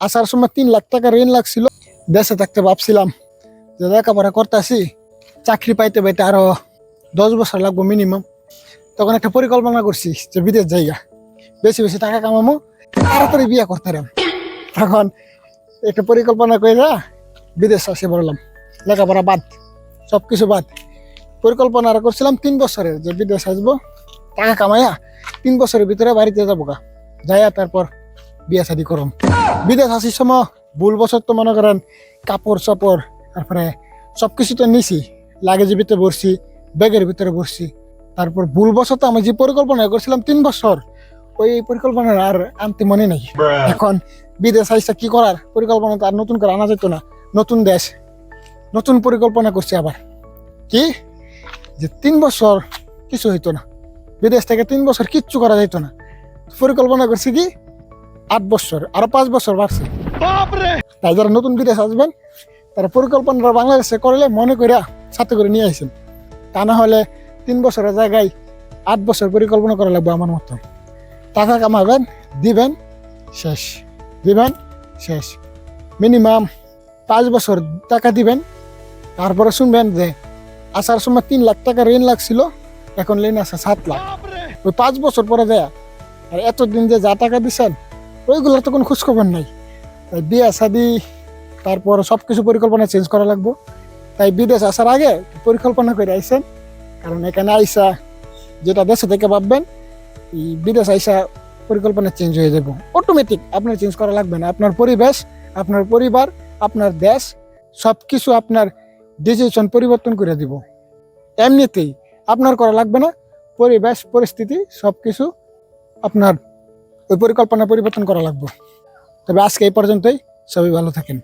আসার সময় তিন লাখ টাকা ঋণ লাগছিল। দেশে থাকতে ভাবছিলাম যে লেখাপড়া করতেছি, চাকরি পাইতে পাইতে আরও দশ বছর লাগবো মিনিমাম তখন একটা পরিকল্পনা করছি যে বিদেশ জায়গা বেশি বেশি টাকা কামামো, তাড়াতাড়ি বিয়ে করতে তখন একটা পরিকল্পনা করে বিদেশ আসে বললাম। লেখাপড়া বাদ সব কিছু বাদ। পরিকল্পনা করছিলাম তিন বছরের যে বিদেশ আসব, টাকা কামাইয়া তিন বছরের ভিতরে বাড়িতে যাব গা যাইয়া তারপর বিয়ে শাদি করম। বিদেশ আসির সময় ভুল বছর তো মনে করেন কাপড় চাপড় তারপরে সব কিছু তো নিছি লাগেজের ভিতরে বসছি ব্যাগের ভিতরে বসছি তারপর ভুল বছর তো আমি যে পরিকল্পনা করছিলাম তিন বছর ওই পরিকল্পনা আর আনতে মনে নেই। এখন বিদেশ আইসা কি করার? পরিকল্পনা তো আর নতুন করে আনা যেত না। নতুন দেশ নতুন পরিকল্পনা করছি আবার। কি? যে তিন বছর কিছু হইতো না। বিদেশ থেকে তিন বছর কিচ্ছু করা যেত না। পরিকল্পনা করছি কি? আট বছর আরও পাঁচ বছর বাড়ছে। তাই যারা নতুন বিদেশ আসবেন তারা পরিকল্পনাটা বাংলাদেশে করলে মনে করে সাথে করে নিয়ে আসেন তা না হলে তিন বছরের জায়গায় আট বছর পরিকল্পনা করা লাগবে আমার মতো। টাকা কামাবেন দিবেন শেষ। দিবেন শেষ। মিনিমাম পাঁচ বছর টাকা দিবেন। তারপরে শুনবেন যে আসার সময় তিন লাখ টাকা ঋণ লাগছিল এখন ঋণ আছে সাত লাখ। ওই পাঁচ বছর পরে দেয়া। আর এতদিন যে যা টাকা দিচ্ছেন ওইগুলোর তো কোনো খোঁজখবর নাই। তাই বিয়ে শাদি, তারপর সব কিছু পরিকল্পনা চেঞ্জ করা লাগবো। তাই বিদেশ আসার আগে পরিকল্পনা করে আইসেন। কারণ এখানে আইসা যেটা দেশে থেকে ভাববেন, এই বিদেশ আইসা পরিকল্পনা চেঞ্জ হয়ে যাব। অটোমেটিক আপনার চেঞ্জ করা লাগবে না। আপনার পরিবেশ, আপনার পরিবার, আপনার দেশ সব কিছু আপনার ডিসিশন পরিবর্তন করে দিব। এমনিতেই আপনার করা লাগবে না। পরিবেশ, পরিস্থিতি সব কিছু আপনার ওই পরিকল্পনা পরিবর্তন করা লাগবে। তবে আজকে এই পর্যন্তই। সবাই ভালো থাকেন।